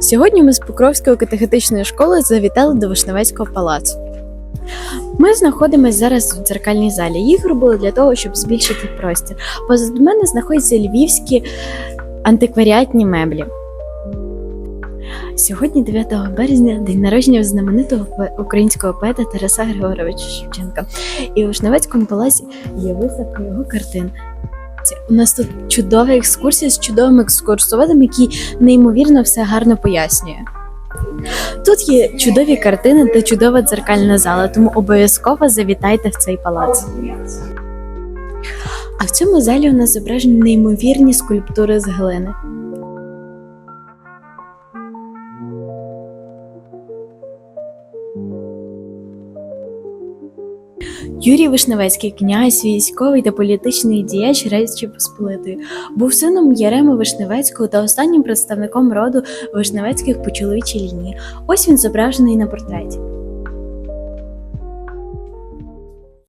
Сьогодні ми з Покровської катехетичної школи завітали до Вишневецького палацу. Ми знаходимося зараз в дзеркальній залі. Їх робили для того, щоб збільшити простір. Позаду мене знаходяться львівські антикваріатні меблі. Сьогодні, 9 березня, день народження знаменитого українського поета Тараса Григоровича Шевченка. І у Вишневецькому палаці є виставка його картин. Це- У нас тут чудова екскурсія з чудовим екскурсоводом, який неймовірно все гарно пояснює. Тут є чудові картини та чудова дзеркальна зала, тому обов'язково завітайте в цей палац. А в цьому залі у нас зображені неймовірні скульптури з глини. Юрій Вишневецький, князь, військовий та політичний діяч Речі Посполитої, був сином Ярема Вишневецького та останнім представником роду Вишневецьких по чоловічій лінії. Ось він зображений на портреті.